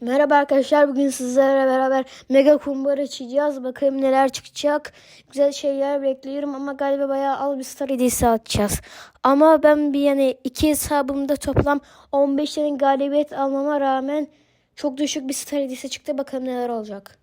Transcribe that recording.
Merhaba arkadaşlar bugün sizlerle beraber mega kumbara açacağız. Bakalım neler çıkacak. Güzel şeyler bekliyorum ama galiba bayağı al bir star hediyesi atacağız. Ama ben bir yani iki hesabımda toplam 15 tane galibiyet almama rağmen çok düşük bir star hediyesi çıktı. Bakalım neler olacak.